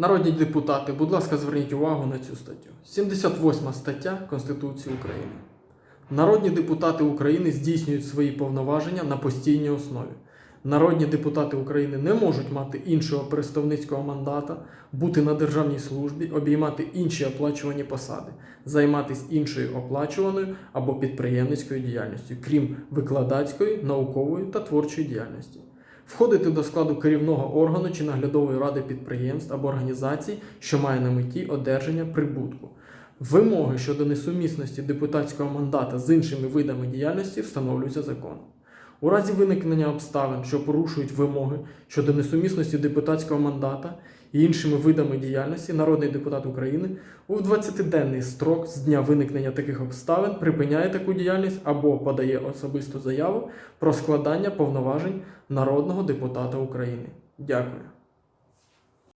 Народні депутати, будь ласка, зверніть увагу на цю статтю. 78 стаття Конституції України. Народні депутати України здійснюють свої повноваження на постійній основі. Народні депутати України не можуть мати іншого представницького мандата, бути на державній службі, обіймати інші оплачувані посади, займатися іншою оплачуваною або підприємницькою діяльністю, крім викладацької, наукової та творчої діяльності. Входити до складу керівного органу чи наглядової ради підприємств або організацій, що має на меті одержання прибутку. Вимоги щодо несумісності депутатського мандата з іншими видами діяльності встановлюються законом. У разі виникнення обставин, що порушують вимоги щодо несумісності депутатського мандата і іншими видами діяльності, народний депутат України у 20-денний строк з дня виникнення таких обставин припиняє таку діяльність або подає особисту заяву про складання повноважень народного депутата України. Дякую.